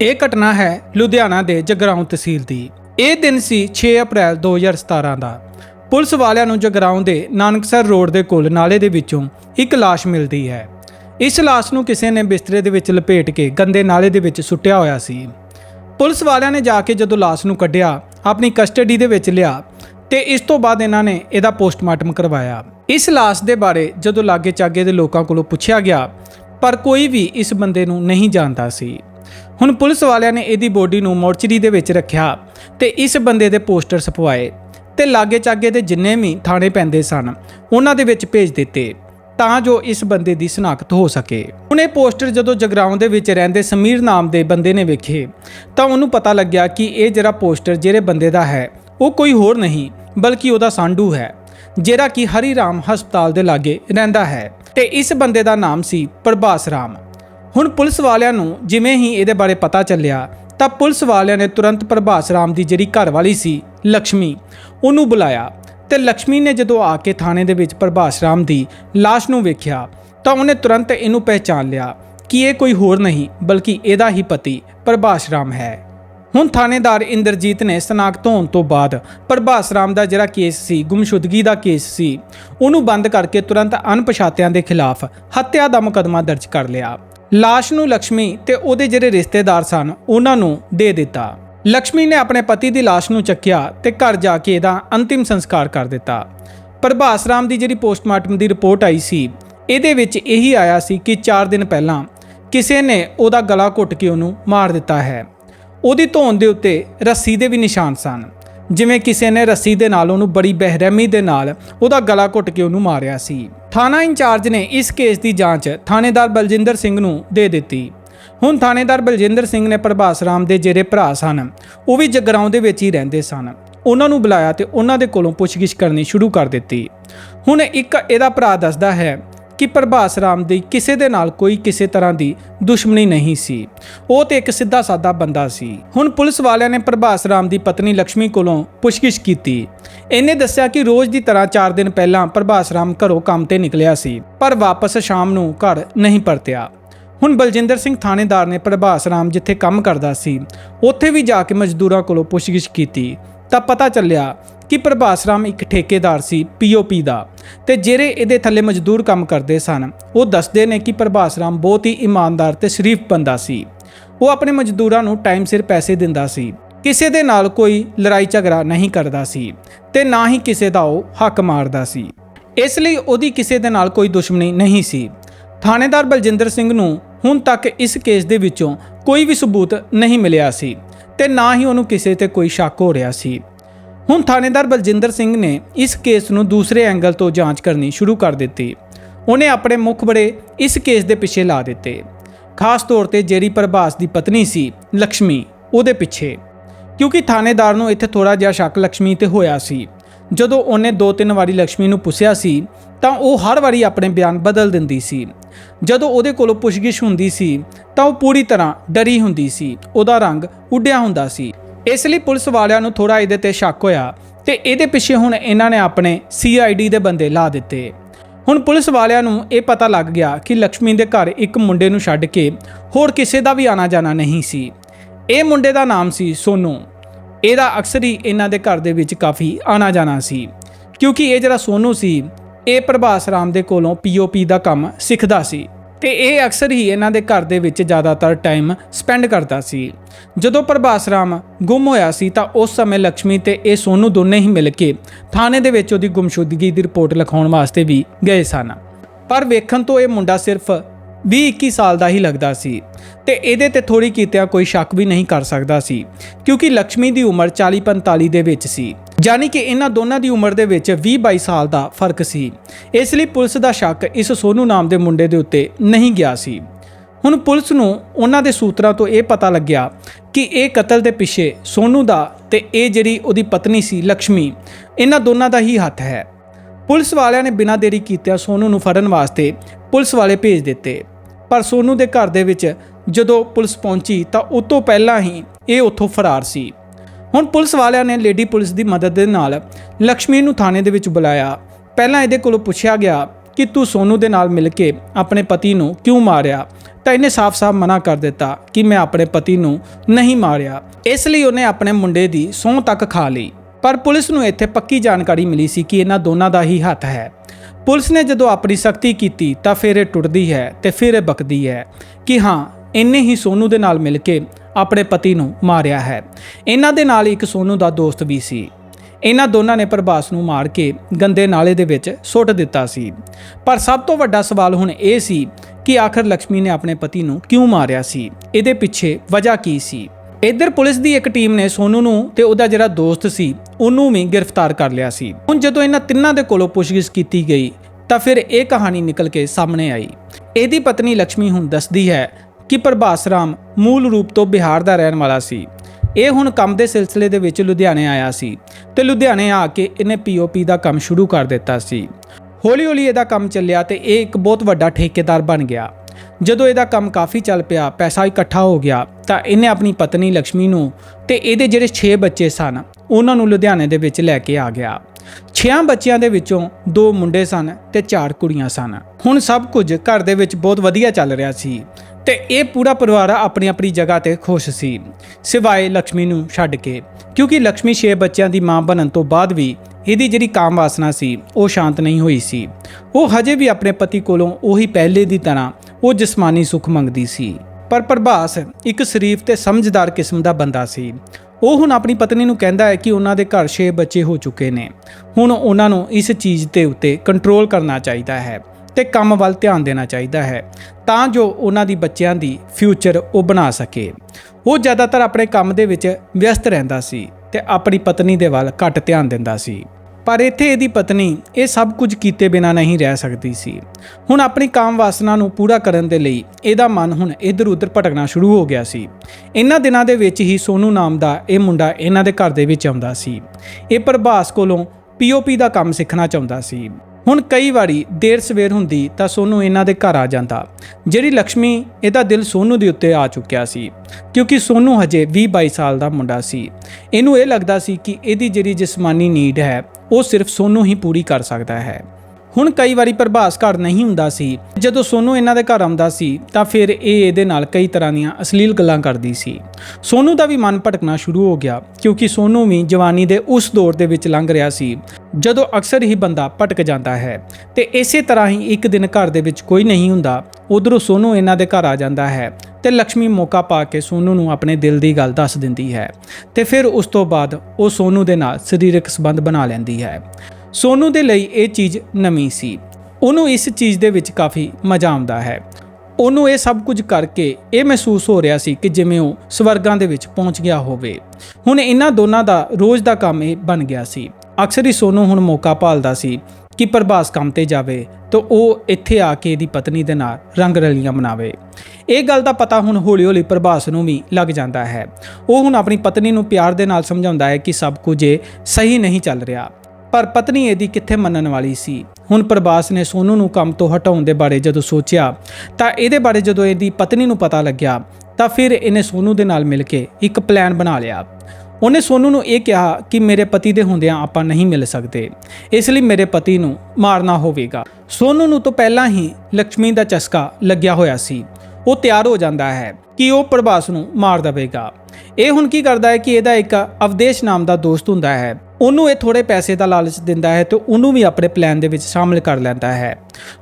ਇਹ ਘਟਨਾ ਹੈ ਲੁਧਿਆਣਾ ਦੇ ਜਗਰਾਉਂ ਤਹਿਸੀਲ ਦੀ। ਇਹ ਦਿਨ ਸੀ 6 ਅਪ੍ਰੈਲ 2017 ਦਾ। ਪੁਲਿਸ ਵਾਲਿਆਂ ਨੂੰ ਜਗਰਾਉਂ ਦੇ ਨਾਨਕਸਰ ਰੋਡ ਦੇ ਕੋਲ ਨਾਲੇ ਦੇ ਵਿੱਚੋਂ ਇੱਕ ਲਾਸ਼ ਮਿਲਦੀ ਹੈ। ਇਸ ਲਾਸ਼ ਨੂੰ ਕਿਸੇ ਨੇ ਬਿਸਤਰੇ ਦੇ ਵਿੱਚ ਲਪੇਟ ਕੇ ਗੰਦੇ ਨਾਲੇ ਦੇ ਵਿੱਚ ਸੁੱਟਿਆ ਹੋਇਆ ਸੀ। ਪੁਲਿਸ ਵਾਲਿਆਂ ਨੇ ਜਾ ਕੇ ਜਦੋਂ ਲਾਸ਼ ਨੂੰ ਕੱਢਿਆ, ਆਪਣੀ ਕਸਟਡੀ ਦੇ ਵਿੱਚ ਲਿਆ ਤੇ ਇਸ ਤੋਂ ਬਾਅਦ ਇਹਨਾਂ ਨੇ ਇਹਦਾ ਪੋਸਟਮਾਰਟਮ ਕਰਵਾਇਆ। ਇਸ ਲਾਸ਼ ਦੇ ਬਾਰੇ ਜਦੋਂ ਲਾਗੇ ਚਾਗੇ ਦੇ ਲੋਕਾਂ ਕੋਲੋਂ ਪੁੱਛਿਆ ਗਿਆ, ਪਰ ਕੋਈ ਵੀ ਇਸ ਬੰਦੇ ਨੂੰ ਨਹੀਂ ਜਾਣਦਾ ਸੀ। ਹੁਣ ਪੁਲਿਸ ਵਾਲਿਆਂ ਨੇ ਇਹਦੀ ਬੋਡੀ ਨੂੰ ਮੋਰਚਰੀ ਦੇ ਵਿੱਚ ਰੱਖਿਆ ਤੇ ਇਸ ਬੰਦੇ ਦੇ ਪੋਸਟਰ ਛਪਵਾਏ ਤੇ ਲਾਗੇ ਚਾਗੇ ਦੇ ਜਿੰਨੇ ਵੀ ਥਾਣੇ ਪੈਂਦੇ ਸਨ, ਉਹਨਾਂ ਦੇ ਵਿੱਚ ਭੇਜ ਦਿੱਤੇ ਤਾਂ ਜੋ ਇਸ ਬੰਦੇ ਦੀ ਸ਼ਨਾਖਤ ਹੋ ਸਕੇ। ਹੁਣ ਇਹ ਪੋਸਟਰ ਜਦੋਂ ਜਗਰਾਉਂ ਦੇ ਵਿੱਚ ਰਹਿੰਦੇ ਸਮੀਰ ਨਾਮ ਦੇ ਬੰਦੇ ਨੇ ਵੇਖੇ, ਤਾਂ ਉਹਨੂੰ ਪਤਾ ਲੱਗਿਆ ਕਿ ਇਹ ਜਿਹੜਾ ਪੋਸਟਰ ਜਿਹੜੇ ਬੰਦੇ ਦਾ ਹੈ, ਉਹ ਕੋਈ ਹੋਰ ਨਹੀਂ, ਬਲਕਿ ਉਹਦਾ ਸਾਂਢੂ ਹੈ, ਜਿਹੜਾ ਕਿ ਹਰੀ ਰਾਮ ਹਸਪਤਾਲ ਦੇ ਲਾਗੇ ਰਹਿੰਦਾ ਹੈ ਤੇ ਇਸ ਬੰਦੇ ਦਾ ਨਾਮ ਸੀ ਪ੍ਰਭਾਸ ਰਾਮ। ਹੁਣ ਪੁਲਿਸ ਵਾਲਿਆਂ ਨੂੰ ਜਿਵੇਂ ਹੀ ਇਹਦੇ ਬਾਰੇ ਪਤਾ ਚੱਲਿਆ, ਤਾਂ ਪੁਲਿਸ ਵਾਲਿਆਂ ਨੇ ਤੁਰੰਤ ਪ੍ਰਭਾਸ ਰਾਮ ਦੀ ਜਿਹੜੀ ਘਰ ਵਾਲੀ ਸੀ ਲక్ష్ਮੀ ਉਹਨੂੰ ਬੁਲਾਇਆ। ਤੇ ਲక్ష్ਮੀ ਨੇ ਜਦੋਂ ਆ ਕੇ ਥਾਣੇ ਦੇ ਵਿੱਚ ਪ੍ਰਭਾਸ ਰਾਮ ਦੀ ਲਾਸ਼ ਨੂੰ ਵੇਖਿਆ, ਤਾਂ ਉਹਨੇ ਤੁਰੰਤ ਇਹਨੂੰ ਪਹਿਚਾਨ ਲਿਆ ਕਿ ਇਹ ਕੋਈ ਹੋਰ ਨਹੀਂ, ਬਲਕਿ ਇਹਦਾ ਹੀ ਪਤੀ ਪ੍ਰਭਾਸ ਰਾਮ ਹੈ। ਹੁਣ ਥਾਣੇਦਾਰ ਇੰਦਰਜੀਤ ਨੇ ਸਨਾਖਤ ਹੋਣ ਤੋਂ ਬਾਅਦ ਪ੍ਰਭਾਸ ਰਾਮ ਦਾ ਜਿਹੜਾ ਕੇਸ ਸੀ, ਗੁੰਮਸ਼ੁਦਗੀ ਦਾ ਕੇਸ ਸੀ, ਉਹਨੂੰ ਬੰਦ ਕਰਕੇ ਤੁਰੰਤ ਅਣਪਛਾਤਿਆਂ ਦੇ ਖਿਲਾਫ ਹੱਤਿਆ ਦਾ ਮੁਕਦਮਾ ਦਰਜ ਕਰ ਲਿਆ। ਲਾਸ਼ ਨੂੰ ਲక్ష్ਮੀ ਤੇ ਉਹਦੇ ਜਿਹੜੇ ਰਿਸ਼ਤੇਦਾਰ ਸਨ, ਉਹਨਾਂ ਨੂੰ ਦੇ ਦਿੱਤਾ। ਲక్ష్ਮੀ ਨੇ ਆਪਣੇ ਪਤੀ ਦੀ ਲਾਸ਼ ਨੂੰ ਚੱਕਿਆ ਤੇ ਘਰ ਜਾ ਕੇ ਇਹਦਾ ਅੰਤਿਮ ਸੰਸਕਾਰ ਕਰ ਦਿੱਤਾ। ਪ੍ਰਭਾਸ ਰਾਮ ਦੀ ਜਿਹੜੀ ਪੋਸਟਮਾਰਟਮ ਦੀ ਰਿਪੋਰਟ ਆਈ ਸੀ, ਇਹਦੇ ਵਿੱਚ ਇਹੀ ਆਇਆ ਸੀ ਕਿ 4 ਦਿਨ ਪਹਿਲਾਂ ਕਿਸੇ ਨੇ ਉਹਦਾ ਗਲਾ ਘੁੱਟ ਕੇ ਉਹਨੂੰ ਮਾਰ ਦਿੱਤਾ ਹੈ। ਉਹਦੀ ਧੌਣ ਦੇ ਉੱਤੇ ਰੱਸੀ ਦੇ ਵੀ ਨਿਸ਼ਾਨ ਸਨ। ਜਿਵੇਂ ਕਿਸੇ ਨੇ ਰੱਸੀ ਦੇ ਨਾਲ ਉਹਨੂੰ ਬੜੀ ਬਹਿਰਮੀ ਦੇ ਨਾਲ ਉਹਦਾ ਗਲਾ ਘੁੱਟ ਕੇ ਉਹਨੂੰ ਮਾਰਿਆ ਸੀ। ਥਾਣਾ ਇੰਚਾਰਜ ਨੇ ਇਸ ਕੇਸ ਦੀ ਜਾਂਚ ਥਾਣੇਦਾਰ ਬਲਜਿੰਦਰ ਸਿੰਘ ਨੂੰ ਦੇ ਦਿੱਤੀ। ਹੁਣ ਥਾਣੇਦਾਰ ਬਲਜਿੰਦਰ ਸਿੰਘ ਨੇ ਪ੍ਰਭਾਸ ਰਾਮ ਦੇ ਜਿਹੜੇ ਭਰਾ ਸਨ, ਉਹ ਵੀ ਜਗਰਾਉਂ ਦੇ ਵਿੱਚ ਹੀ ਰਹਿੰਦੇ ਸਨ। ਉਹਨਾਂ ਨੂੰ ਬੁਲਾਇਆ ਤੇ ਉਹਨਾਂ ਦੇ ਕੋਲੋਂ ਪੁੱਛਗਿੱਛ ਕਰਨੀ ਸ਼ੁਰੂ ਕਰ ਦਿੱਤੀ। ਹੁਣ ਇੱਕ ਇਹਦਾ ਭਰਾ ਦੱਸਦਾ ਹੈ ਕਿ ਪ੍ਰਭਾਸ ਰਾਮ ਦੀ ਕਿਸੇ ਦੇ ਨਾਲ ਕੋਈ ਕਿਸੇ ਤਰ੍ਹਾਂ ਦੀ ਦੁਸ਼ਮਣੀ ਨਹੀਂ ਸੀ। ਉਹ ਤੇ ਇੱਕ ਸਿੱਧਾ ਸਾਦਾ ਬੰਦਾ ਸੀ। ਹੁਣ ਪੁਲਿਸ ਵਾਲਿਆਂ ਨੇ ਪ੍ਰਭਾਸ ਰਾਮ ਦੀ ਪਤਨੀ ਲక్ష్ਮੀ ਕੋਲੋਂ ਪੁੱਛਗਿੱਛ ਕੀਤੀ। ਇਹਨੇ ਦੱਸਿਆ ਕਿ ਰੋਜ਼ ਦੀ ਤਰ੍ਹਾਂ 4 ਦਿਨ ਪਹਿਲਾਂ ਪ੍ਰਭਾਸ ਰਾਮ ਘਰੋਂ ਕੰਮ ਤੇ ਨਿਕਲਿਆ ਸੀ, ਪਰ ਵਾਪਸ ਸ਼ਾਮ ਨੂੰ ਘਰ ਨਹੀਂ ਪਰਤਿਆ। ਹੁਣ ਬਲਜਿੰਦਰ ਸਿੰਘ ਥਾਣੇਦਾਰ ਨੇ ਪ੍ਰਭਾਸ ਰਾਮ ਜਿੱਥੇ ਕੰਮ ਕਰਦਾ ਸੀ, ਉੱਥੇ ਵੀ ਜਾ ਕੇ ਮਜ਼ਦੂਰਾਂ ਕੋਲੋਂ ਪੁੱਛਗਿੱਛ ਕੀਤੀ। ਤਾਂ ਪਤਾ ਚੱਲਿਆ ਕਿ ਪ੍ਰਭਾਸ ਰਾਮ ਇੱਕ ਠੇਕੇਦਾਰ ਸੀ ਪੀਓਪੀ ਦਾ। ਤੇ ਜਿਹੜੇ ਇਹਦੇ ਥੱਲੇ ਮਜ਼ਦੂਰ ਕੰਮ ਕਰਦੇ ਸਨ, ਉਹ ਦੱਸਦੇ ਨੇ ਕਿ ਪ੍ਰਭਾਸ ਰਾਮ ਬਹੁਤ ਹੀ ਇਮਾਨਦਾਰ ਤੇ ਸ਼ਰੀਫ ਬੰਦਾ ਸੀ। ਉਹ ਆਪਣੇ ਮਜ਼ਦੂਰਾਂ ਨੂੰ ਟਾਈਮ ਸਿਰ ਪੈਸੇ ਦਿੰਦਾ ਸੀ। ਕਿਸੇ ਦੇ ਨਾਲ ਕੋਈ ਲੜਾਈ ਝਗੜਾ ਨਹੀਂ ਕਰਦਾ ਸੀ ਤੇ ਨਾ ਹੀ ਕਿਸੇ ਦਾ ਉਹ ਹੱਕ ਮਾਰਦਾ ਸੀ। ਇਸ ਲਈ ਉਹਦੀ ਕਿਸੇ ਦੇ ਨਾਲ ਕੋਈ ਦੁਸ਼ਮਣੀ ਨਹੀਂ ਸੀ। ਥਾਣੇਦਾਰ ਬਲਜਿੰਦਰ ਸਿੰਘ ਨੂੰ ਹੁਣ ਤੱਕ ਇਸ ਕੇਸ ਦੇ ਵਿੱਚੋਂ ਕੋਈ ਵੀ ਸਬੂਤ ਨਹੀਂ ਮਿਲਿਆ ਸੀ ਤੇ ਨਾ ਹੀ ਉਹਨੂੰ ਕਿਸੇ ਤੇ ਕੋਈ ਸ਼ੱਕ ਹੋ ਰਿਹਾ ਸੀ। ਹੁਣ ਥਾਣੇਦਾਰ ਬਲਜਿੰਦਰ ਸਿੰਘ ਨੇ ਇਸ ਕੇਸ ਨੂੰ ਦੂਸਰੇ ਐਂਗਲ ਤੋਂ ਜਾਂਚ ਕਰਨੀ ਸ਼ੁਰੂ ਕਰ ਦਿੱਤੀ। ਉਹਨੇ ਆਪਣੇ ਮੁੱਖ ਬੜੇ ਇਸ ਕੇਸ ਦੇ ਪਿੱਛੇ ਲਾ ਦਿੱਤੇ। ਖਾਸ ਤੌਰ ਤੇ ਜਿਹੜੀ ਪ੍ਰਭਾਸ ਦੀ ਪਤਨੀ ਸੀ ਲక్ష్ਮੀ ਉਹਦੇ ਪਿੱਛੇ। ਕਿਉਂਕਿ ਥਾਣੇਦਾਰ ਨੂੰ ਇੱਥੇ ਥੋੜਾ ਜਿਹਾ ਸ਼ੱਕ ਲక్ష్ਮੀ ਤੇ ਹੋਇਆ ਸੀ। ਜਦੋਂ ਉਹਨੇ ਦੋ ਤਿੰਨ ਵਾਰੀ ਲక్ష్ਮੀ ਨੂੰ ਪੁੱਛਿਆ ਸੀ, ਤਾਂ ਉਹ ਹਰ ਵਾਰੀ ਆਪਣੇ ਬਿਆਨ ਬਦਲ ਦਿੰਦੀ ਸੀ। ਜਦੋਂ ਉਹਦੇ ਕੋਲੋਂ ਪੁੱਛਗਿਛ ਹੁੰਦੀ ਸੀ, ਤਾਂ ਉਹ ਪੂਰੀ ਤਰ੍ਹਾਂ ਡਰੀ ਹੁੰਦੀ ਸੀ। ਉਹਦਾ ਰੰਗ ਉੱਡਿਆ ਹੁੰਦਾ ਸੀ। ਇਸ ਲਈ ਪੁਲਿਸ ਵਾਲਿਆਂ ਨੂੰ ਥੋੜਾ ਇਹਦੇ ਤੇ ਸ਼ੱਕ ਹੋਇਆ ਤੇ ਇਹਦੇ ਪਿੱਛੇ ਹੁਣ ਇਹਨਾਂ ਨੇ ਆਪਣੇ ਸੀਆਈਡੀ ਦੇ ਬੰਦੇ ਲਾ ਦਿੱਤੇ। ਹੁਣ ਪੁਲਿਸ ਵਾਲਿਆਂ ਨੂੰ ਇਹ ਪਤਾ ਲੱਗ ਗਿਆ ਕਿ ਲక్ష్ਮੀ ਦੇ ਘਰ ਇੱਕ ਮੁੰਡੇ ਨੂੰ ਛੱਡ ਕੇ ਹੋਰ ਕਿਸੇ ਦਾ ਵੀ ਆਣਾ ਜਾਣਾ ਨਹੀਂ ਸੀ। ਇਹ ਮੁੰਡੇ ਦਾ ਨਾਮ ਸੀ ਸੋਨੂ। ਇਹਦਾ ਅਕਸਰ ਹੀ ਇਹਨਾਂ ਦੇ ਘਰ ਦੇ ਵਿੱਚ ਕਾਫੀ ਆਣਾ ਜਾਣਾ ਸੀ। ਕਿਉਂਕਿ ਇਹ ਜਿਹੜਾ ਸੋਨੂ ਸੀ, ਇਹ ਪ੍ਰਭਾਸ ਰਾਮ ਦੇ ਕੋਲੋਂ ਪੀਓਪੀ ਦਾ ਕੰਮ ਸਿੱਖਦਾ ਸੀ। ਤੇ ਇਹ ਅਕਸਰ ਹੀ ਇਹਨਾਂ ਦੇ ਘਰ ਦੇ ਵਿੱਚ ਜ਼ਿਆਦਾਤਰ ਟਾਈਮ ਸਪੈਂਡ ਕਰਦਾ ਸੀ। ਜਦੋਂ ਪ੍ਰਭਾਸ ਰਾਮ ਗੁੰਮ ਹੋਇਆ ਸੀ ਤਾਂ ਉਸ ਸਮੇਂ ਲక్ష్ਮੀ ਤੇ ਇਹ ਸੋਨੂ ਦੋਨੇ ਹੀ ਮਿਲ ਕੇ ਥਾਣੇ ਦੇ ਵਿੱਚ ਉਹਦੀ ਗੁੰਮਸ਼ੁਦਗੀ ਦੀ ਰਿਪੋਰਟ ਲਿਖਾਉਣ ਵਾਸਤੇ ਵੀ ਗਏ ਸਨ। ਪਰ ਵੇਖਣ ਤੋਂ ਇਹ ਮੁੰਡਾ ਸਿਰਫ 20-21 ਸਾਲ ਦਾ ਹੀ ਲੱਗਦਾ ਸੀ ਤੇ ਇਹਦੇ ਤੇ ਥੋੜੀ ਕੀਤਿਆ ਕੋਈ ਸ਼ੱਕ ਵੀ ਨਹੀਂ ਕਰ ਸਕਦਾ ਸੀ, ਕਿਉਂਕਿ ਲక్ష్ਮੀ ਦੀ ਉਮਰ 40-45 ਦੇ ਵਿੱਚ ਸੀ, ਯਾਨੀ ਕਿ ਇਹਨਾਂ ਦੋਨਾਂ ਦੀ ਉਮਰ ਦੇ ਵਿੱਚ 20-22 ਸਾਲ ਦਾ ਫ਼ਰਕ ਸੀ। ਇਸ ਲਈ ਪੁਲਿਸ ਦਾ ਸ਼ੱਕ ਇਸ ਸੋਨੂ ਨਾਮ ਦੇ ਮੁੰਡੇ ਦੇ ਉੱਤੇ ਨਹੀਂ ਗਿਆ ਸੀ। ਹੁਣ ਪੁਲਿਸ ਨੂੰ ਉਹਨਾਂ ਦੇ ਸੂਤਰਾਂ ਤੋਂ ਇਹ ਪਤਾ ਲੱਗਿਆ ਕਿ ਇਹ ਕਤਲ ਦੇ ਪਿੱਛੇ ਸੋਨੂ ਦਾ ਤੇ ਇਹ ਜਿਹੜੀ ਉਹਦੀ ਪਤਨੀ ਸੀ ਲక్ష్ਮੀ ਇਹਨਾਂ ਦੋਨਾਂ ਦਾ ਹੀ ਹੱਥ ਹੈ। ਪੁਲਿਸ ਵਾਲਿਆਂ ਨੇ ਬਿਨਾਂ ਦੇਰੀ ਕੀਤਿਆਂ ਸੋਨੂ ਨੂੰ ਫੜਨ ਵਾਸਤੇ ਪੁਲਿਸ ਵਾਲੇ ਭੇਜ ਦਿੱਤੇ। ਪਰ ਸੋਨੂ ਦੇ ਘਰ ਦੇ ਵਿੱਚ ਜਦੋਂ ਪੁਲਿਸ ਪਹੁੰਚੀ ਤਾਂ ਉਸ ਤੋਂ ਪਹਿਲਾਂ ਹੀ ਇਹ ਉੱਥੋਂ ਫਰਾਰ ਸੀ। ਹੁਣ ਪੁਲਿਸ ਵਾਲਿਆਂ ਨੇ ਲੇਡੀ ਪੁਲਿਸ ਦੀ ਮਦਦ ਦੇ ਨਾਲ ਲక్ష్ਮੀ ਨੂੰ ਥਾਣੇ ਦੇ ਵਿੱਚ ਬੁਲਾਇਆ। ਪਹਿਲਾਂ ਇਹਦੇ ਕੋਲੋਂ ਪੁੱਛਿਆ ਗਿਆ ਕਿ ਤੂੰ ਸੋਨੂ ਦੇ ਨਾਲ ਮਿਲ ਕੇ ਆਪਣੇ ਪਤੀ ਨੂੰ ਕਿਉਂ ਮਾਰਿਆ? ਤਾਂ ਇਹਨੇ ਸਾਫ਼-ਸਾਫ਼ ਮਨਾ ਕਰ ਦਿੱਤਾ ਕਿ ਮੈਂ ਆਪਣੇ ਪਤੀ ਨੂੰ ਨਹੀਂ ਮਾਰਿਆ। ਇਸ ਲਈ ਉਹਨੇ ਆਪਣੇ ਮੁੰਡੇ ਦੀ ਸਹੁੰ ਤੱਕ ਖਾ ਲਈ। ਪਰ ਪੁਲਿਸ ਨੂੰ ਇੱਥੇ ਪੱਕੀ ਜਾਣਕਾਰੀ ਮਿਲੀ ਸੀ ਕਿ ਇਹਨਾਂ ਦੋਨਾਂ ਦਾ ਹੀ ਹੱਥ ਹੈ। ਪੁਲਿਸ ਨੇ ਜਦੋਂ ਆਪਣੀ ਸਖਤੀ ਕੀਤੀ ਤਾਂ ਫਿਰ ਇਹ ਟੁੱਟਦੀ ਹੈ ਤੇ ਫਿਰ ਇਹ ਬਕਦੀ ਹੈ ਕਿ ਹਾਂ, ਇੰਨੇ ਹੀ ਸੋਨੂ ਦੇ ਨਾਲ ਮਿਲ ਕੇ ਆਪਣੇ ਪਤੀ ਨੂੰ ਮਾਰਿਆ ਹੈ। ਇਹਨਾਂ ਦੇ ਨਾਲ ਇੱਕ ਸੋਨੂ ਦਾ ਦੋਸਤ ਵੀ ਸੀ। ਇਹਨਾਂ ਦੋਨਾਂ ਨੇ ਪ੍ਰਭਾਸ ਨੂੰ ਮਾਰ ਕੇ ਗੰਦੇ ਨਾਲੇ ਦੇ ਵਿੱਚ ਸੁੱਟ ਦਿੱਤਾ ਸੀ। ਪਰ ਸਭ ਤੋਂ ਵੱਡਾ ਸਵਾਲ ਹੁਣ ਇਹ ਸੀ ਕਿ ਆਖਰ ਲక్ష్ਮੀ ਨੇ ਆਪਣੇ ਪਤੀ ਨੂੰ ਕਿਉਂ ਮਾਰਿਆ ਸੀ? ਇਹਦੇ ਪਿੱਛੇ ਵਜ੍ਹਾ ਕੀ ਸੀ? ਇੱਧਰ ਪੁਲਿਸ ਦੀ ਇੱਕ ਟੀਮ ਨੇ ਸੋਨੂ ਨੂੰ ਤੇ ਉਹਦਾ ਜਿਹੜਾ ਦੋਸਤ ਸੀ, ਉਹਨੂੰ ਵੀ ਗ੍ਰਿਫਤਾਰ ਕਰ ਲਿਆ ਸੀ। ਹੁਣ ਜਦੋਂ ਇਹਨਾਂ ਤਿੰਨਾਂ ਦੇ ਕੋਲੋਂ ਪੁੱਛਗਿੱਛ ਕੀਤੀ ਗਈ, ਤਾਂ ਫਿਰ ਇਹ ਕਹਾਣੀ ਨਿਕਲ ਕੇ ਸਾਹਮਣੇ ਆਈ। ਇਹਦੀ ਪਤਨੀ ਲక్ష్ਮੀ ਹੁਣ ਦੱਸਦੀ ਹੈ ਕਿ ਪ੍ਰਭਾਸ ਰਾਮ ਮੂਲ ਰੂਪ ਤੋਂ ਬਿਹਾਰ ਦਾ ਰਹਿਣ ਵਾਲਾ ਸੀ। ਇਹ ਹੁਣ ਕੰਮ ਦੇ ਸਿਲਸਿਲੇ ਦੇ ਵਿੱਚ ਲੁਧਿਆਣੇ ਆਇਆ ਸੀ ਤੇ ਲੁਧਿਆਣੇ ਆ ਕੇ ਇਹਨੇ ਪੀਓਪੀ ਦਾ ਕੰਮ ਸ਼ੁਰੂ ਕਰ ਦਿੱਤਾ ਸੀ। ਹੌਲੀ-ਹੌਲੀ ਇਹਦਾ ਕੰਮ ਚੱਲਿਆ ਤੇ ਇਹ ਇੱਕ ਬਹੁਤ ਵੱਡਾ ਠੇਕੇਦਾਰ ਬਣ ਗਿਆ। ਜਦੋਂ ਇਹਦਾ ਕੰਮ ਕਾਫੀ ਚੱਲ ਪਿਆ, ਪੈਸਾ ਇਕੱਠਾ ਹੋ ਗਿਆ, ਤਾਂ ਇਹਨੇ ਆਪਣੀ ਪਤਨੀ ਲక్ష్ਮੀ ਨੂੰ ਤੇ ਇਹਦੇ ਜਿਹੜੇ 6 ਬੱਚੇ ਸਨ, ਉਹਨਾਂ ਨੂੰ ਲੁਧਿਆਣੇ ਦੇ ਵਿੱਚ ਲੈ ਕੇ ਆ ਗਿਆ। ਛਿਆਂ ਬੱਚਿਆਂ ਦੇ ਵਿੱਚੋਂ ਦੋ ਮੁੰਡੇ ਸਨ ਤੇ ਚਾਰ ਕੁੜੀਆਂ ਸਨ। ਹੁਣ ਸਭ ਕੁਝ ਘਰ ਦੇ ਵਿੱਚ ਬਹੁਤ ਵਧੀਆ ਚੱਲ ਰਿਹਾ ਸੀ ਤੇ ਇਹ ਪੂਰਾ ਪਰਿਵਾਰ ਆਪਣੀ ਆਪਣੀ ਜਗ੍ਹਾ ਤੇ ਖੁਸ਼ ਸੀ। ਸਿਵਾਏ ਲక్ష్ਮੀ ਨੂੰ ਛੱਡ ਕੇ, ਕਿਉਂਕਿ ਲక్ష్ਮੀ 6 ਬੱਚਿਆਂ ਦੀ ਮਾਂ ਬਣਨ ਤੋਂ ਬਾਅਦ ਵੀ ਇਹਦੀ ਜਿਹੜੀ ਕਾਮ ਵਾਸਨਾ ਸੀ, ਉਹ ਸ਼ਾਂਤ ਨਹੀਂ ਹੋਈ ਸੀ। ਉਹ ਹਜੇ ਵੀ ਆਪਣੇ ਪਤੀ ਕੋਲੋਂ ਉਹੀ ਪਹਿਲੇ ਦੀ ਤਰ੍ਹਾਂ ਉਹ ਜਿਸਮਾਨੀ ਸੁੱਖ ਮੰਗਦੀ ਸੀ। ਪਰ ਪ੍ਰਭਾਸ ਇੱਕ ਸ਼ਰੀਫ ਤੇ ਸਮਝਦਾਰ ਕਿਸਮ ਦਾ ਬੰਦਾ ਸੀ। ਉਹ ਹੁਣ ਆਪਣੀ ਪਤਨੀ ਨੂੰ ਕਹਿੰਦਾ ਹੈ ਕਿ ਉਹਨਾਂ ਦੇ ਘਰ 6 ਬੱਚੇ ਹੋ ਚੁੱਕੇ ਨੇ। ਹੁਣ ਉਹਨਾਂ ਨੂੰ ਇਸ ਚੀਜ਼ ਦੇ ਉੱਤੇ ਕੰਟਰੋਲ ਕਰਨਾ ਚਾਹੀਦਾ ਹੈ ਤੇ ਕੰਮ ਵੱਲ ਧਿਆਨ ਦੇਣਾ ਚਾਹੀਦਾ ਹੈ ਤਾਂ ਜੋ ਉਹਨਾਂ ਦੀ ਬੱਚਿਆਂ ਦੀ ਫਿਊਚਰ ਉਹ ਬਣਾ ਸਕੇ। ਉਹ ਜ਼ਿਆਦਾਤਰ ਆਪਣੇ ਕੰਮ ਦੇ ਵਿੱਚ ਵਿਅਸਤ ਰਹਿੰਦਾ ਸੀ। ਤੇ ਆਪਣੀ ਪਤਨੀ ਦੇ ਵੱਲ ਘੱਟ ਧਿਆਨ ਦਿੰਦਾ ਸੀ। ਪਰ ਇੱਥੇ ਇਹਦੀ ਪਤਨੀ ਇਹ ਸਭ ਕੁਝ ਕੀਤੇ ਬਿਨਾ ਨਹੀਂ ਰਹਿ ਸਕਦੀ ਸੀ। ਹੁਣ ਆਪਣੀ ਕਾਮ ਵਾਸਨਾ ਨੂੰ ਪੂਰਾ ਕਰਨ ਦੇ ਲਈ ਇਹਦਾ ਮਨ ਹੁਣ ਇੱਧਰ ਉੱਧਰ ਭਟਕਣਾ ਸ਼ੁਰੂ ਹੋ ਗਿਆ ਸੀ। ਇਹਨਾਂ ਦਿਨਾਂ ਦੇ ਵਿੱਚ ਹੀ ਸੋਨੂ ਨਾਮ ਦਾ ਇਹ ਮੁੰਡਾ ਇਹਨਾਂ ਦੇ ਘਰ ਦੇ ਵਿੱਚ ਆਉਂਦਾ ਸੀ। ਇਹ ਪ੍ਰਭਾਸ ਕੋਲੋਂ ਪੀਓਪੀ ਦਾ ਕੰਮ ਸਿੱਖਣਾ ਚਾਹੁੰਦਾ ਸੀ। ਹੁਣ ਕਈ ਵਾਰੀ ਦੇਰ ਸਵੇਰ ਹੁੰਦੀ ਤਾਂ ਸੋਨੂ ਇਹਨਾਂ ਦੇ ਘਰ ਆ ਜਾਂਦਾ। ਜਿਹੜੀ ਲక్ష్ਮੀ ਇਹਦਾ ਦਿਲ ਸੋਨੂ ਦੇ ਉੱਤੇ ਆ ਚੁੱਕਿਆ ਸੀ, ਕਿਉਂਕਿ ਸੋਨੂ ਹਜੇ 20-22 ਸਾਲ ਦਾ ਮੁੰਡਾ ਸੀ। ਇਹਨੂੰ ਇਹ ਲੱਗਦਾ ਸੀ ਕਿ ਇਹਦੀ ਜਿਹੜੀ ਜਿਸਮਾਨੀ ਨੀਡ ਹੈ, ਉਹ ਸਿਰਫ ਸੋਨੂ ਹੀ ਪੂਰੀ ਕਰ ਸਕਦਾ ਹੈ। ਹੁਣ ਕਈ ਵਾਰੀ ਪ੍ਰਭਾਸ ਘਰ ਨਹੀਂ ਹੁੰਦਾ ਸੀ। ਜਦੋਂ ਸੋਨੂ ਇਹਨਾਂ ਦੇ ਘਰ ਆਉਂਦਾ ਸੀ, ਤਾਂ ਫਿਰ ਇਹ ਇਹਦੇ ਨਾਲ ਕਈ ਤਰ੍ਹਾਂ ਦੀਆਂ ਅਸ਼ਲੀਲ ਗੱਲਾਂ ਕਰਦੀ ਸੀ। ਸੋਨੂ ਦਾ ਵੀ ਮਨ ਭਟਕਣਾ ਸ਼ੁਰੂ ਹੋ ਗਿਆ, ਕਿਉਂਕਿ ਸੋਨੂ ਵੀ ਜਵਾਨੀ ਦੇ ਉਸ ਦੌਰ ਦੇ ਵਿੱਚ ਲੰਘ ਰਿਹਾ ਸੀ, ਜਦੋਂ ਅਕਸਰ ਹੀ ਬੰਦਾ ਭਟਕ ਜਾਂਦਾ ਹੈ। ਤੇ ਇਸੇ ਤਰ੍ਹਾਂ ਹੀ ਇੱਕ ਦਿਨ ਘਰ ਦੇ ਵਿੱਚ ਕੋਈ ਨਹੀਂ ਹੁੰਦਾ, ਉਧਰੋਂ ਸੋਨੂ ਇਹਨਾਂ ਦੇ ਘਰ ਆ ਜਾਂਦਾ ਹੈ ਤੇ ਲక్ష్ਮੀ ਮੌਕਾ ਪਾ ਕੇ ਸੋਨੂ ਨੂੰ ਆਪਣੇ ਦਿਲ ਦੀ ਗੱਲ ਦੱਸ ਦਿੰਦੀ ਹੈ। ਤੇ ਫਿਰ ਉਸ ਤੋਂ ਬਾਅਦ ਉਹ ਸੋਨੂ ਦੇ ਨਾਲ ਸਰੀਰਕ ਸੰਬੰਧ ਬਣਾ ਲੈਂਦੀ ਹੈ। ਸੋਨੂ ਦੇ ਲਈ ਇਹ ਚੀਜ਼ ਨਵੀਂ ਸੀ। ਉਹਨੂੰ ਇਸ ਚੀਜ਼ ਦੇ ਵਿੱਚ ਕਾਫੀ ਮਜ਼ਾ ਆਉਂਦਾ ਹੈ। ਉਹਨੂੰ ਇਹ ਸਭ ਕੁਝ ਕਰਕੇ ਇਹ ਮਹਿਸੂਸ ਹੋ ਰਿਹਾ ਸੀ ਕਿ ਜਿਵੇਂ ਉਹ ਸਵਰਗਾਂ ਦੇ ਵਿੱਚ ਪਹੁੰਚ ਗਿਆ ਹੋਵੇ। ਹੁਣ ਇਹਨਾਂ ਦੋਨਾਂ ਦਾ ਰੋਜ਼ ਦਾ ਕੰਮ ਇਹ ਬਣ ਗਿਆ ਸੀ। ਅਕਸਰ ਹੀ ਸੋਨੂ ਹੁਣ ਮੌਕਾ ਭਾਲਦਾ ਸੀ ਕਿ ਪ੍ਰਭਾਸ ਕੰਮ ਤੇ ਜਾਵੇ ਤਾਂ ਉਹ ਇੱਥੇ ਆ ਕੇ ਇਹਦੀ ਪਤਨੀ ਦੇ ਨਾਲ ਰੰਗ ਰਲੀਆਂ ਮਨਾਵੇ। ਇਹ ਗੱਲ ਦਾ ਪਤਾ ਹੁਣ ਹੌਲੀ-ਹੌਲੀ ਪ੍ਰਭਾਸ ਨੂੰ ਵੀ ਲੱਗ ਜਾਂਦਾ ਹੈ। ਉਹ ਹੁਣ ਆਪਣੀ ਪਤਨੀ ਨੂੰ ਪਿਆਰ ਦੇ ਨਾਲ ਸਮਝਾਉਂਦਾ ਹੈ ਕਿ ਸਭ ਕੁਝ ਇਹ ਸਹੀ ਨਹੀਂ ਚੱਲ ਰਿਹਾ। ਪਰ ਪਤਨੀ ਇਹਦੀ ਕਿੱਥੇ ਮੰਨਣ ਵਾਲੀ ਸੀ? ਹੁਣ ਪ੍ਰਭਾਸ ਨੇ ਸੋਨੂ ਨੂੰ ਕੰਮ ਤੋਂ ਹਟਾਉਣ ਦੇ ਬਾਰੇ ਜਦੋਂ ਸੋਚਿਆ, ਤਾਂ ਇਹਦੇ ਬਾਰੇ ਜਦੋਂ ਇਹਦੀ ਪਤਨੀ ਨੂੰ ਪਤਾ ਲੱਗਿਆ, ਤਾਂ ਫਿਰ ਇਹਨੇ ਸੋਨੂ ਦੇ ਨਾਲ ਮਿਲ ਕੇ ਇੱਕ ਪਲਾਨ ਬਣਾ ਲਿਆ। ਉਹਨੇ ਸੋਨੂ ਨੂੰ ਇਹ ਕਿਹਾ ਕਿ ਮੇਰੇ ਪਤੀ ਦੇ ਹੁੰਦਿਆਂ ਆਪਾਂ ਨਹੀਂ ਮਿਲ ਸਕਦੇ। ਇਸ ਲਈ ਮੇਰੇ ਪਤੀ ਨੂੰ ਮਾਰਨਾ ਹੋਵੇਗਾ। ਸੋਨੂ ਨੂੰ ਤੋਂ ਪਹਿਲਾਂ ਹੀ ਲక్ష్ਮੀ ਦਾ ਚਸਕਾ ਲੱਗਿਆ ਹੋਇਆ ਸੀ। ਉਹ ਤਿਆਰ ਹੋ ਜਾਂਦਾ ਹੈ ਕਿ ਉਹ ਪ੍ਰਭਾਸ ਨੂੰ ਮਾਰ ਦੇਵੇਗਾ। ਇਹ ਹੁਣ ਕੀ ਕਰਦਾ ਹੈ ਕਿ ਇਹਦਾ ਇੱਕ ਅਵਦੇਸ਼ ਨਾਮ ਦਾ ਦੋਸਤ ਹੁੰਦਾ ਹੈ। ਉਹਨੂੰ ਇਹ ਥੋੜੇ ਪੈਸੇ ਦਾ ਲਾਲਚ ਦਿੰਦਾ ਹੈ ਤੇ ਉਹਨੂੰ ਵੀ ਆਪਣੇ ਪਲਾਨ ਦੇ ਵਿੱਚ ਸ਼ਾਮਿਲ ਕਰ ਲੈਂਦਾ ਹੈ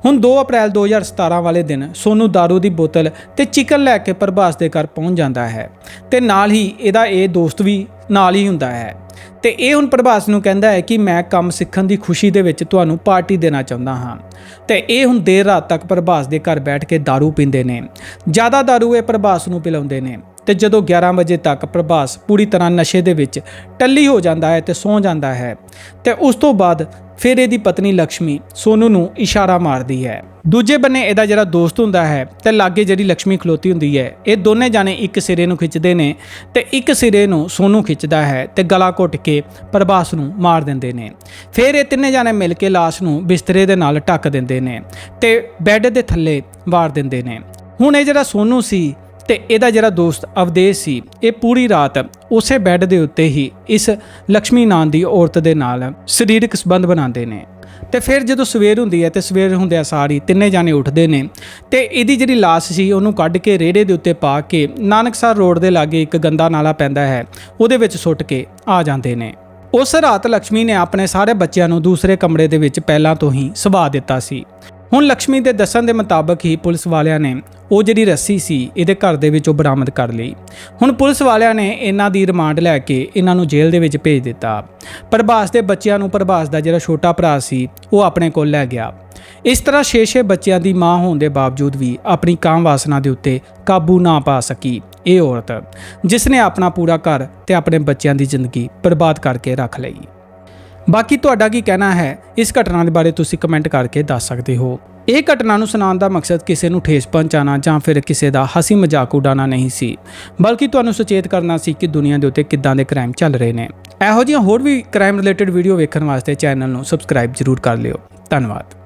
ਹੁਣ 2 ਅਪ੍ਰੈਲ 2017 ਵਾਲੇ ਦਿਨ ਸੋਨੂ दारू ਦੀ ਬੋਤਲ ਤੇ ਚਿਕਨ ਲੈ ਕੇ ਪ੍ਰਭਾਸ ਦੇ ਘਰ ਪਹੁੰਚ ਜਾਂਦਾ ਹੈ ਤੇ ਨਾਲ ਹੀ ਇਹਦਾ ਇਹ ਦੋਸਤ ਵੀ ਨਾਲ ਹੀ ਹੁੰਦਾ ਹੈ ਤੇ ਇਹ ਹੁਣ ਪ੍ਰਭਾਸ ਨੂੰ ਕਹਿੰਦਾ ਹੈ ਕਿ ਮੈਂ ਕੰਮ ਸਿੱਖਣ ਦੀ ਖੁਸ਼ੀ ਦੇ ਵਿੱਚ ਤੁਹਾਨੂੰ ਪਾਰਟੀ ਦੇਣਾ ਚਾਹੁੰਦਾ ਹਾਂ ਤੇ ਇਹ ਹੁਣ ਦੇਰ ਰਾਤ ਤੱਕ ਪ੍ਰਭਾਸ ਦੇ ਘਰ ਬੈਠ ਕੇ दारू ਪੀਂਦੇ ਨੇ ਜ਼ਿਆਦਾ दारू ਇਹ ਪ੍ਰਭਾਸ ਨੂੰ ਪਿਲਾਉਂਦੇ ਨੇ ਤੇ ਜਦੋਂ 11 ਵਜੇ ਤੱਕ ਪ੍ਰਭਾਸ ਪੂਰੀ ਤਰ੍ਹਾਂ ਨਸ਼ੇ ਦੇ ਵਿੱਚ ਟੱਲੀ ਹੋ ਜਾਂਦਾ ਹੈ ਤੇ ਸੌਂ ਜਾਂਦਾ ਹੈ, ਤੇ ਉਸ ਤੋਂ ਬਾਅਦ ਫਿਰ ਇਹਦੀ ਪਤਨੀ ਲక్ష్ਮੀ ਸੋਨੂ ਨੂੰ ਇਸ਼ਾਰਾ ਮਾਰਦੀ ਹੈ। ਦੂਜੇ ਬੰਨੇ ਇਹਦਾ ਜਿਹੜਾ ਦੋਸਤ ਹੁੰਦਾ ਹੈ ਤੇ ਲਾਗੇ ਜਿਹੜੀ ਲక్ష్ਮੀ ਖਲੋਤੀ ਹੁੰਦੀ ਹੈ, ਇਹ ਦੋਨੇ ਜਾਣੇ ਇੱਕ ਸਿਰੇ ਨੂੰ ਖਿੱਚਦੇ ਨੇ ਤੇ ਇੱਕ ਸਿਰੇ ਨੂੰ ਸੋਨੂ ਖਿੱਚਦਾ ਹੈ ਤੇ ਗਲਾ ਘੁੱਟ ਕੇ ਪ੍ਰਭਾਸ ਨੂੰ ਮਾਰ ਦਿੰਦੇ ਨੇ। ਫਿਰ ਇਹ ਤਿੰਨੇ ਜਾਣੇ ਮਿਲ ਕੇ লাশ ਨੂੰ ਬਿਸਤਰੇ ਦੇ ਨਾਲ ਢੱਕ ਦਿੰਦੇ ਨੇ ਤੇ ਬੈੱਡ ਦੇ ਥੱਲੇ ਵਾਰ ਦਿੰਦੇ ਨੇ। ਹੁਣ ਇਹ ਜਿਹੜਾ ਸੋਨੂ ਸੀ ਤੇ ਇਹਦਾ ਜਿਹੜਾ ਦੋਸਤ ਅਵਦੇਸ਼ ਸੀ, ਇਹ ਪੂਰੀ ਰਾਤ ਉਸੇ ਬੈੱਡ ਦੇ ਉੱਤੇ ਹੀ ਇਸ ਲక్ష్ਮੀ ਨਾਂ ਦੀ ਔਰਤ ਦੇ ਨਾਲ ਸਰੀਰਕ ਸੰਬੰਧ ਬਣਾਉਂਦੇ ਨੇ। ਤੇ ਫਿਰ ਜਦੋਂ ਸਵੇਰ ਹੁੰਦੀ ਹੈ ਤੇ ਸਵੇਰ ਹੁੰਦਿਆ ਸਾਰੀ ਤਿੰਨੇ ਜਾਣੇ ਉੱਠਦੇ ਨੇ ਤੇ ਇਹਦੀ ਜਿਹੜੀ ਲਾਸ਼ ਸੀ ਉਹਨੂੰ ਕੱਢ ਕੇ ਰੇੜੇ ਦੇ ਉੱਤੇ ਪਾ ਕੇ ਨਾਨਕਸਰ ਰੋਡ ਦੇ ਲਾਗੇ ਇੱਕ ਗੰਦਾ ਨਾਲਾ ਪੈਂਦਾ ਹੈ, ਉਹਦੇ ਵਿੱਚ ਸੁੱਟ ਕੇ ਆ ਜਾਂਦੇ ਨੇ। ਉਸ ਰਾਤ ਲక్ష్ਮੀ ਨੇ ਆਪਣੇ ਸਾਰੇ ਬੱਚਿਆਂ ਨੂੰ ਦੂਸਰੇ ਕਮਰੇ ਦੇ ਵਿੱਚ ਪਹਿਲਾਂ ਤੋਂ ਹੀ ਸੁਭਾ ਦਿੱਤਾ ਸੀ। ਹੁਣ ਲక్ష్ਮੀ ਦੇ ਦੱਸਣ ਦੇ ਮੁਤਾਬਕ ਹੀ ਪੁਲਿਸ ਵਾਲਿਆਂ ਨੇ ਉਹ ਜਿਹੜੀ ਰੱਸੀ ਸੀ, ਇਹਦੇ ਘਰ ਦੇ ਵਿੱਚ ਉਹ ਬਰਾਮਦ ਕਰ ਲਈ। ਹੁਣ ਪੁਲਿਸ ਵਾਲਿਆਂ ਨੇ ਇਹਨਾਂ ਦੀ ਰਿਮਾਂਡ ਲੈ ਕੇ ਇਹਨਾਂ ਨੂੰ ਜੇਲ੍ਹ ਦੇ ਵਿੱਚ ਭੇਜ ਦਿੱਤਾ। ਪ੍ਰਭਾਸ ਦੇ ਬੱਚਿਆਂ ਨੂੰ ਪ੍ਰਭਾਸ ਦਾ ਜਿਹੜਾ ਛੋਟਾ ਭਰਾ ਸੀ, ਉਹ ਆਪਣੇ ਕੋਲ ਲੈ ਗਿਆ। ਇਸ ਤਰ੍ਹਾਂ ਛੇ-ਛੇ ਬੱਚਿਆਂ ਦੀ ਮਾਂ ਹੋਣ ਦੇ ਬਾਵਜੂਦ ਵੀ ਆਪਣੀ ਕਾਮ ਵਾਸਨਾ ਦੇ ਉੱਤੇ ਕਾਬੂ ਨਾ ਪਾ ਸਕੀ ਇਹ ਔਰਤ, ਜਿਸ ਨੇ ਆਪਣਾ ਪੂਰਾ ਘਰ ਤੇ ਆਪਣੇ ਬੱਚਿਆਂ ਦੀ ਜ਼ਿੰਦਗੀ ਬਰਬਾਦ ਕਰਕੇ ਰੱਖ ਲਈ। ਬਾਕੀ ਤੁਹਾਡਾ ਕੀ ਕਹਿਣਾ ਹੈ? ਇਸ ਘਟਨਾ ਦੇ ਬਾਰੇ ਤੁਸੀਂ ਕਮੈਂਟ ਕਰਕੇ ਦੱਸ ਸਕਦੇ ਹੋ। ਇਹ ਘਟਨਾ ਨੂੰ ਸੁਣਾਉਣ ਦਾ ਮਕਸਦ ਕਿਸੇ ਨੂੰ ਠੇਸ ਪਹੁੰਚਾਉਣਾ ਜਾਂ ਫਿਰ ਕਿਸੇ ਦਾ ਹਸੀ ਮਜ਼ਾਕ ਉਡਾਉਣਾ ਨਹੀਂ ਸੀ। ਬਲਕਿ ਤੁਹਾਨੂੰ ਸੁਚੇਤ ਕਰਨਾ ਸੀ ਕਿ ਦੁਨੀਆ ਦੇ ਉੱਤੇ ਕਿੱਦਾਂ ਦੇ ਕ੍ਰਾਈਮ ਚੱਲ ਰਹੇ ਨੇ। ਇਹੋ ਜਿਹੀਆਂ ਹੋਰ ਵੀ ਕ੍ਰਾਈਮ ਰਿਲੇਟਡ ਵੀਡੀਓ ਵੇਖਣ ਵਾਸਤੇ ਚੈਨਲ ਨੂੰ ਸਬਸਕ੍ਰਾਈਬ ਜ਼ਰੂਰ ਕਰ ਲਿਓ। ਧੰਨਵਾਦ।